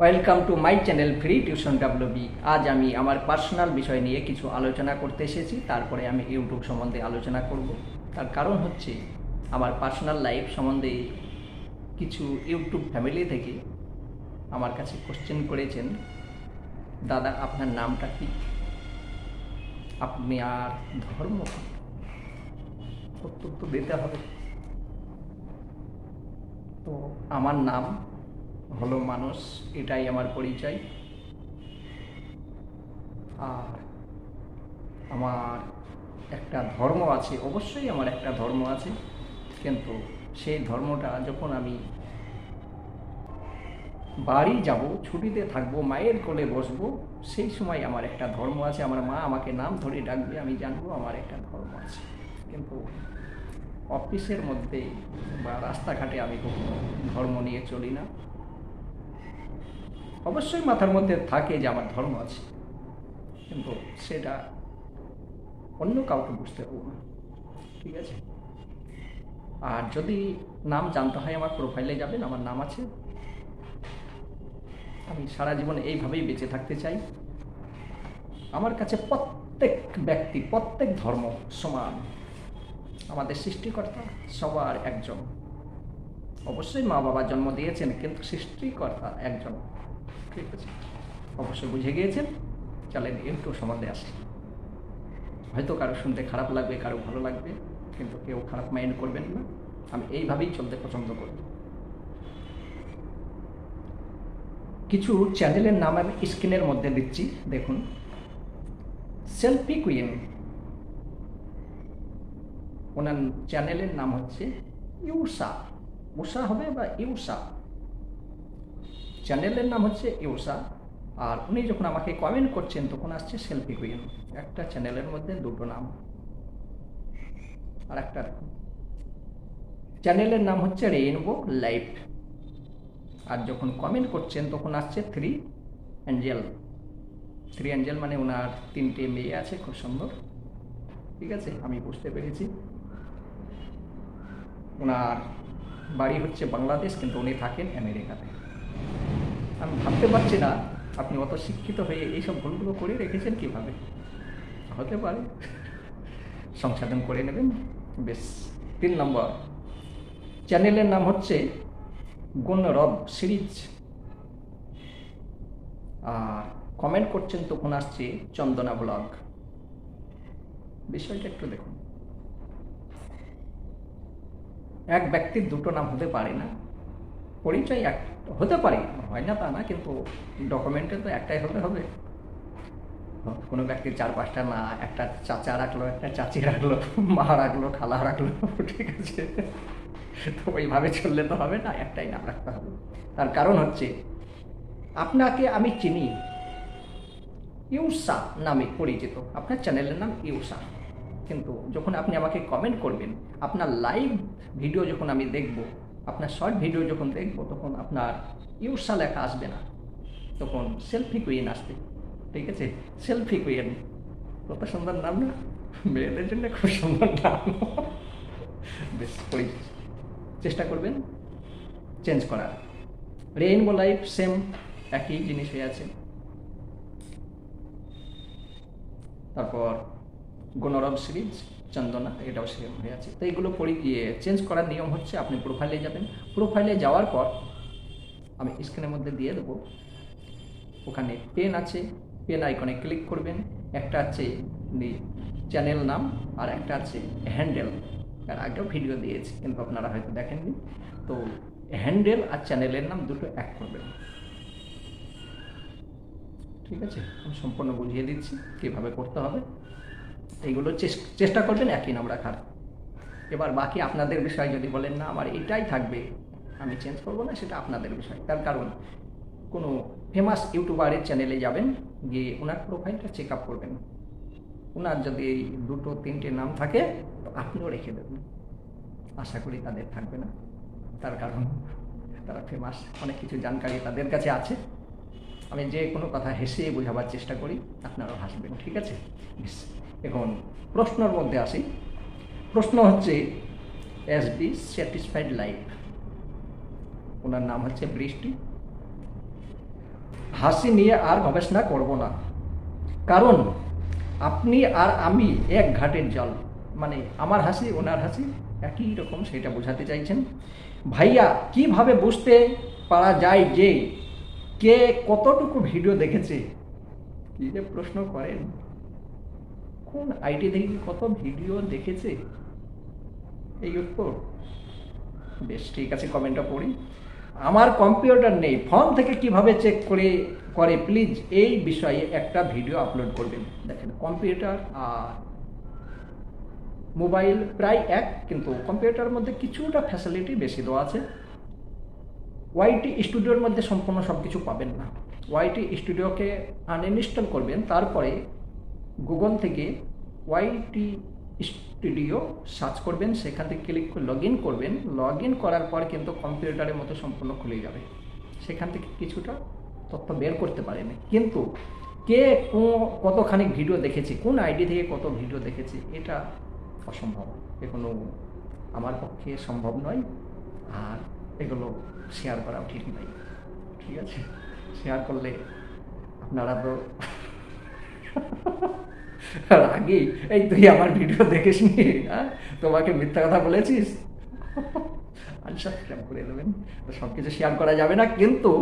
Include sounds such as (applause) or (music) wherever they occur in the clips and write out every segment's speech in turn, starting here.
Welcome to my channel free tuition WB আজ আমি আমার পার্সোনাল বিষয় নিয়ে কিছু আলোচনা করতে এসেছি, তারপরে আমি ইউটিউব সম্বন্ধে আলোচনা করব। তার কারণ হচ্ছে, আমার পার্সোনাল লাইফ সম্বন্ধে কিছু ইউটিউব ফ্যামিলি থেকে আমার কাছে কোশ্চেন করেছেন, দাদা, আপনার নামটা কি? আপনি আর ধর্ম? উত্তর তো দিতে হবে। তো আমার নাম হলো মানুষ, এটাই আমার পরিচয়। আর আমার একটা ধর্ম আছে, অবশ্যই আমার একটা ধর্ম আছে, কিন্তু সেই ধর্মটা যখন আমি বাড়ি যাব, ছুটিতে থাকব, মায়ের কোলে বসবো, সেই সময় আমার একটা ধর্ম আছে, আমার মা আমাকে নাম ধরে ডাকবে, আমি জানব আমার একটা ধর্ম আছে। কিন্তু অফিসের মধ্যে বা রাস্তাঘাটে আমি কখনো ধর্ম নিয়ে চলি না। অবশ্যই মাথার মধ্যে থাকে যে আমার ধর্ম আছে। কিন্তু সেটা অন্য কাউকে বুঝতে পারব না। ঠিক আছে? আর যদি নাম জানতে হয় আমার প্রোফাইলে যাবেন, আমার নাম আছে। আমি সারা জীবন এইভাবেই বেঁচে থাকতে চাই। আমার কাছে প্রত্যেক ব্যক্তি, প্রত্যেক ধর্ম সমান। আমাদের সৃষ্টিকর্তা সবার একজন। অবশ্যই মা বাবা জন্ম দিয়েছেন, কিন্তু সৃষ্টিকর্তা একজন। ঠিক আছে। অবশ্যই বুঝে গিয়েছেন? চলেন একটু সম্বন্ধে আসি হয়তো কারও শুনতে খারাপ লাগবে, কারও ভালো লাগবে, কিন্তু কেউ খারাপ মাইন্ড করবেন না। আমি এইভাবেই চলতে পছন্দ করি। কিছু চ্যানেলের নাম আমি স্ক্রিনের মধ্যে দিচ্ছি, দেখুন। সেলফি কুইন ওনার চ্যানেলের নাম হচ্ছে ইউসা। উষা হবে বা ইউসা? চ্যানেলের নাম হচ্ছে ইউসা। আর উনি যখন আমাকে কমেন্ট করছেন, তখন আসছে সেলফি কুইন একটা চ্যানেলের মধ্যে দুটো নাম। আর একটা চ্যানেলের নাম হচ্ছে রেইনবো লাইফ আর যখন কমেন্ট করছেন, তখন আসছে থ্রি অ্যাঞ্জেল থ্রি অ্যাঞ্জেল মানে ওনার তিনটে মেয়ে আছে, খুব সুন্দর। ঠিক আছে? আমি বুঝতে পেরেছি। ওনার বাড়ি হচ্ছে বাংলাদেশ, কিন্তু উনি থাকেন আমেরিকাতে। আমি ভাবতে পারছি না। আপনি অত শিক্ষিত হয়ে এইসব ভুলগুলো করে রেখেছেন কীভাবে? হতে পারে। সংশোধন করে নেবেন। বেশ, তিন নম্বর। চ্যানেলের নাম হচ্ছে গুণরব সিরিজ। আর কমেন্ট করছেন তখন আসছে চন্দনা ব্লগ। বিষয়টা একটু দেখুন। এক ব্যক্তির দুটো নাম হতে পারে না। পরিচয় এক, হতে পারে, হয় না তা না, কিন্তু ডকুমেন্টে তো একটাই হতে হবে। কোনো ব্যক্তির চার পাঁচটা না, একটা চাচা রাখল, একটা চাচি রাখল, মা রাখল, খালা রাখল, ঠিক আছে। তো ওইভাবে চললে তো হবে না, একটাই নাম রাখতে হবে। তার কারণ হচ্ছে, আপনাকে আমি চিনি। ইউসা নামে পরিচিত। আপনার চ্যানেলের নাম ইউসা। কিন্তু যখন আপনি আমাকে কমেন্ট করবেন, আপনার লাইভ ভিডিও যখন আমি দেখব আপনার শর্ট ভিডিও যখন দেখব, তখন আপনার ইউসা লেখা আসবে না। তখন সেলফি কুইন আসবে। ঠিক আছে? সেলফি কুইন কত সুন্দর নাম না? মেয়েদের জন্য খুব সুন্দর নাম। বেশ ওই চেষ্টা করবেন চেঞ্জ করার। রেইনবো লাইফ সেম একই জিনিস হয়ে আছে। তারপর গণরব সিরিজ চন্দনা, এটাও সেম হয়ে আছে। তো এইগুলো পরি চেঞ্জ করার নিয়ম হচ্ছে, আপনি প্রোফাইলে যাবেন। প্রোফাইলে যাওয়ার পর আমি স্ক্রিনের মধ্যে দিয়ে দেবো। ওখানে পেন আছে পেন আইকনে ক্লিক করবেন। একটা আছে চ্যানেল নাম, আর একটা আছে হ্যান্ডেল আর আগেও ভিডিও দিয়েছি কিন্তু আপনারা হয়তো দেখেননি। তো হ্যান্ডেল আর চ্যানেলের নাম দুটো এক করবেন। ঠিক আছে? আমি সম্পূর্ণ বুঝিয়ে দিচ্ছি, কীভাবে করতে হবে। এইগুলো চেষ্টা করবেন, একই নাম রাখার এবার বাকি আপনাদের বিষয় যদি বলেন, না, আমার এটাই থাকবে, আমি চেঞ্জ করব না, সেটা আপনাদের বিষয়। তার কারণ, কোনো ফেমাস ইউটিউবারের চ্যানেলে যাবেন, গিয়ে ওনার প্রোফাইলটা চেক আপ করবেন। ওনার যদি এই দুটো, তিনটে নাম থাকে, তো আপনিও রেখে দেবেন। আশা করি তাদের থাকবে না। তার কারণ, তারা ফেমাস অনেক কিছু জানকারি তাদের কাছে আছে। আমি যে কোনো কথা হেসে বোঝাবার চেষ্টা করি, আপনারাও হাসবেন, ঠিক আছে? বেশ এখন প্রশ্নর মধ্যে আসি। প্রশ্ন হচ্ছে, এস বি স্যাটিসফাইড লাইফ? ওনার নাম হচ্ছে বৃষ্টি। হাসি নিয়ে আর গবেষণা করব না। কারণ আপনি আর আমি এক ঘাটের জল। মানে আমার হাসি, ওনার হাসি একই রকম, সেটা বোঝাতে চাইছেন। ভাইয়া, কীভাবে বুঝতে পারা যায় যে কে কতটুকু ভিডিও দেখেছে? কি যে প্রশ্ন করেন। কোন আইডি কি কত ভিডিও দেখেছে? এই উত্তর। বেশ, ঠিক আছে কমেন্টটা পড়ি। আমার কম্পিউটার নেই। ফর্ম থেকে কীভাবে চেক করে করে? প্লিজ এই বিষয়ে একটা ভিডিও আপলোড করবেন। দেখেন কম্পিউটার আর মোবাইল প্রায় এক, কিন্তু কম্পিউটারের মধ্যে কিছুটা ফ্যাসিলিটি বেশি দেওয়া আছে। ওয়াইটি স্টুডিওর মধ্যে সম্পূর্ণ সব কিছু পাবেন না। ওয়াইটি স্টুডিওকে আনইনস্টল করবেন, তারপরে গুগল থেকে ওয়াইটি স্টুডিও সার্চ করবেন, সেখান থেকে ক্লিক করে লগ ইন করবেন। লগ ইন করার পর কিন্তু কম্পিউটারের মতো সম্পূর্ণ খুলে যাবে। সেখান থেকে কিছুটা তথ্য বের করতে পারেন। কিন্তু কে কতখানি ভিডিও দেখেছে, কোন আইডি থেকে কত ভিডিও দেখেছে, এটা অসম্ভব। এগুলো আমার পক্ষে সম্ভব নয়। আর এগুলো শেয়ার করাও ঠিক নয়। ঠিক আছে? শেয়ার করলে আপনারা তো আর এই তুই আমার ভিডিও দেখিস নি? হ্যাঁ তোমাকে মিথ্যা কথা বলেছিস? আনসাবস্ক্রাইব করে দেবেন। সব কিছু শেয়ার করা যাবে না, কিন্তু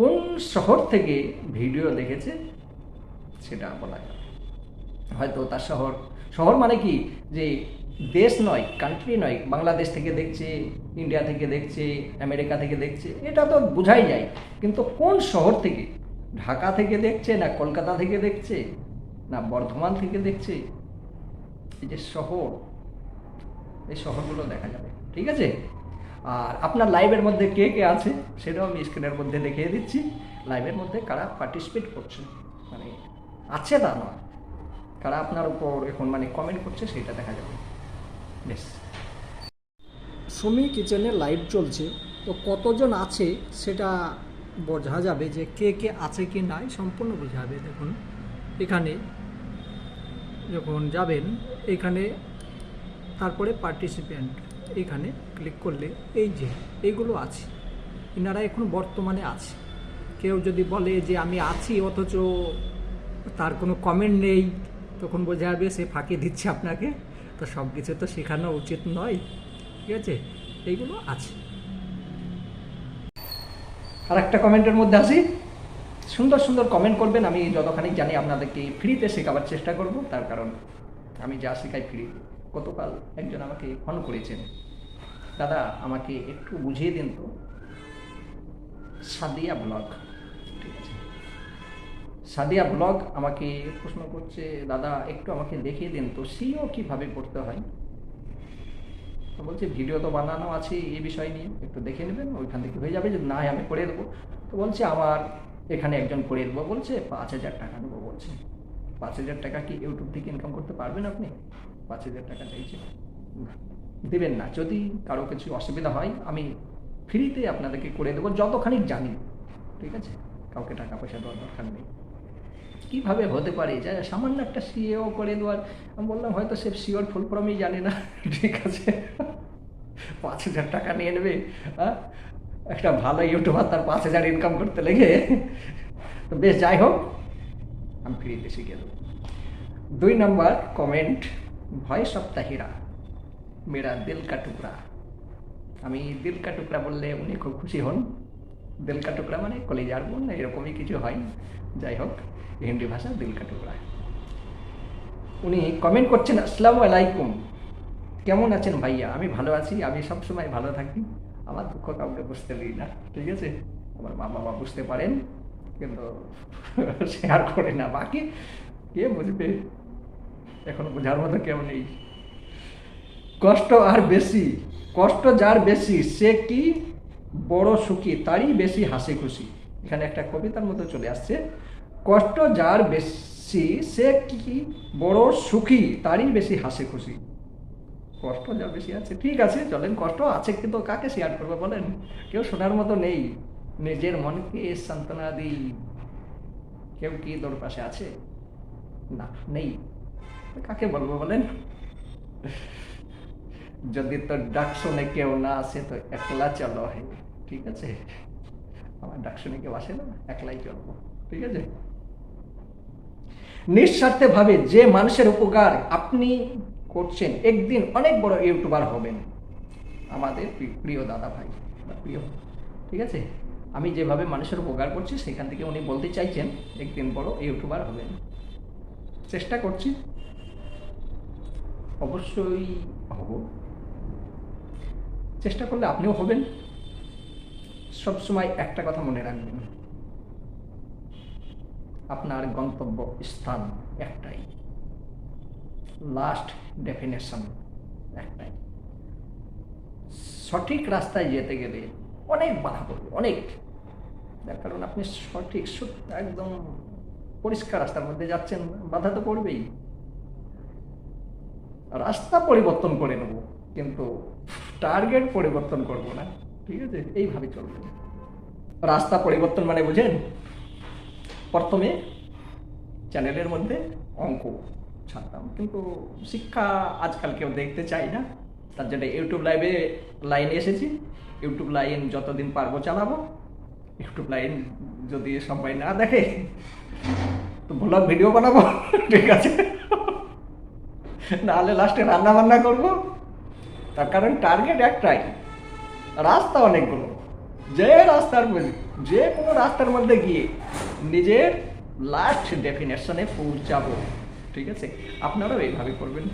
কোন শহর থেকে ভিডিও দেখেছে? সেটা বলা যাবে। হয়তো তার শহর শহর মানে কি? যে দেশ নয় কান্ট্রি নয়, বাংলাদেশ থেকে দেখছে ইন্ডিয়া থেকে দেখছে আমেরিকা থেকে দেখছে, এটা তো বোঝাই যায়। কিন্তু কোন শহর থেকে? ঢাকা থেকে দেখছে না কলকাতা থেকে দেখছে? না, বর্ধমান থেকে দেখছি এই যে শহর, এই শহরগুলো দেখা যাবে, ঠিক আছে? আর আপনার লাইভের মধ্যে কে কে আছে সেটাও আমি স্ক্রিনের মধ্যে দেখিয়ে দিচ্ছি। লাইভের মধ্যে কারা পার্টিসিপেট করছে মানে আছে তা নয়? কারা আপনার উপর এখন মানে কমেন্ট করছে সেটা দেখা যাবে। বেশ। সুমি কিচেনে লাইভ চলছে, তো কতজন আছে সেটা বোঝা যাবে যে কে কে আছে কি নাই সম্পূর্ণ বোঝা যাবে, দেখুন। এখানে যখন যাবেন, এখানে তারপরে পার্টিসিপেন্ট এখানে ক্লিক করলে, এই যে এইগুলো আছে। এনারা এখন বর্তমানে আছে। কেউ যদি বলে যে, আমি আছি অথচ তার কোনো কমেন্ট নেই, তখন বোঝা যাবে সে ফাঁকি দিচ্ছে আপনাকে। তো সব কিছু তো শেখানো উচিত নয়। ঠিক আছে? এইগুলো আছে। আর একটা কমেন্টের মধ্যে আসি। সুন্দর সুন্দর কমেন্ট করবেন, আমি যতখানি জানি আপনাদেরকে ফ্রিতে শেখাবার চেষ্টা করব, তার কারণ আমি যা শেখাই ফ্রি। গতকাল একজন আমাকে ফোন করেছেন, দাদা, আমাকে একটু বুঝিয়ে দিন তো। সাদিয়া ব্লগ। ঠিক আছে। সাদিয়া ব্লগ আমাকে প্রশ্ন করছে, দাদা, একটু আমাকে দেখিয়ে দিন তো, সিও কীভাবে করতে হয়? তো বলছে, ভিডিও তো বানানো আছে এই বিষয় নিয়ে, একটু দেখে নেবেন, ওইখান থেকে হয়ে যাবে যে না আমি করে দেবো। তো বলছে, আমার এখানে একজন করে দেবো বলছে, পাঁচ হাজার টাকা দেবো বলছে। পাঁচ হাজার টাকা কি ইউটিউব থেকে ইনকাম করতে পারবেন আপনি? পাঁচ হাজার টাকা চাইছে। দেবেন না। যদি কারও কিছু অসুবিধা হয়, আমি ফ্রিতে আপনাদেরকে করে দেবো, যতখানি জানি। ঠিক আছে? কাউকে টাকা পয়সা দেওয়ার দরকার নেই। কীভাবে হতে পারে? যা, সামান্য একটা সিএও করে দেওয়ার, আমি বললাম, হয়তো সে সিওর ফুল ফর্মই জানে না। (laughs) ঠিক আছে? পাঁচ হাজার টাকা নিয়ে নেবে হ্যাঁ? একটা ভালো ইউটিউবার তার পাঁচ হাজার ইনকাম করতে লেগে, তো বেশ, যাই হোক, আমি ফ্রিতে শিখে দেবো দুই number comment voice of Tahira মেরা দিল কা টুকরা। আমি দিল কা টুকরা বললে উনি খুব খুশি হন। দিল কা টুকরা মানে কলিজার বোন এরকমই কিছু হয়। যাই হোক, হিন্দি ভাষা দিল কা টুকরা। উনি কমেন্ট করছেন, আসসালামু আলাইকুম। কেমন আছেন ভাইয়া? আমি ভালো আছি, আমি সবসময় ভালো থাকি। আমার দুঃখ কাউকে বুঝতে দিই না, ঠিক আছে? আমার মা বাবা বুঝতে পারেন, কিন্তু (laughs) শেয়ার করে না। বাকি কে বুঝবে? এখন বোঝার মতো কেউ নেই। কষ্ট আর বেশি, কষ্ট যার বেশি, সে কি বড় সুখী, তারই বেশি হাসি খুশি। এখানে একটা কবিতার মতো চলে আসছে। কষ্ট যার বেশি, সে কি বড় সুখী, তারই বেশি হাসি খুশি। কষ্ট যার বেশি আছে। ঠিক আছে, চলেন, কষ্ট আছে, কিন্তু কাকে শেয়ার করবে বলেন? কেউ শোনার মতো নেই। নিজের মনকে সান্ত্বনা দিই। কেউ কি তোর পাশে আছে? না, নেই। কাকে বলব বলেন? যদি তোর ডাক শুনে কেউ না আসে, তো একলা চলো হে। ঠিক আছে? আমার ডাক শুনে কেউ আসে না, একলাই চলবো। ঠিক আছে? নিঃস্বার্থে ভাবে যে মানুষের উপকার আপনি করছেন, একদিন অনেক বড় ইউটিউবার হবেন। আমাদের প্রিয় দাদা ভাই প্রিয়, ঠিক আছে? আমি যেভাবে মানুষের উপকার করছি, সেখান থেকে উনি বলতে চাইছেন, একদিন বড় ইউটিউবার হবেন। চেষ্টা করছি। অবশ্যই হব। চেষ্টা করলে আপনিও হবেন। সবসময় একটা কথা মনে রাখবেন। আপনার গন্তব্য স্থান একটাই। লাস্ট ডেফিনেশন একটাই সঠিক রাস্তায় যেতে গেলে অনেক বাধা পড়বে, অনেক। যার কারণ আপনি সঠিক একদম পরিষ্কার রাস্তার মধ্যে যাচ্ছেন, বাধা তো পড়বেই। রাস্তা পরিবর্তন করে নেব, কিন্তু টার্গেট পরিবর্তন করব না, ঠিক আছে? এইভাবে চলবে। রাস্তা পরিবর্তন মানে বুঝেন? প্রথমে চ্যানেলের মধ্যে অঙ্ক। ছাড়তাম। কিন্তু শিক্ষা আজকাল কেউ দেখতে চাই না। তার জন্য ইউটিউব লাইভে লাইনে এসেছি। ইউটিউব লাইন যতদিন পারব চালাবো। ইউটিউব লাইন যদি সবাই না দেখে, তো ব্লগ ভিডিও বানাবো। ঠিক আছে। নাহলে লাস্টে রান্না বান্না করব। তার কারণ টার্গেট একটাই। রাস্তা অনেকগুলো। যে রাস্তার যে কোনো রাস্তার মধ্যে গিয়ে নিজের লাস্ট ডেফিনেশনে পৌঁছাবো। ঠিক আছে? আপনারাও এইভাবে করবেন।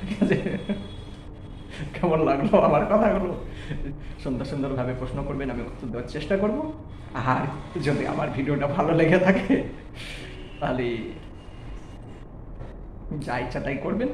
ঠিক আছে? কেমন লাগল আমার কথাগুলো? সুন্দর সুন্দরভাবে প্রশ্ন করবেন, আমি উত্তর দেওয়ার চেষ্টা করব। আর যদি আমার ভিডিওটা ভালো লেগে থাকে, তাহলে যা ইচ্ছা তাই করবেন।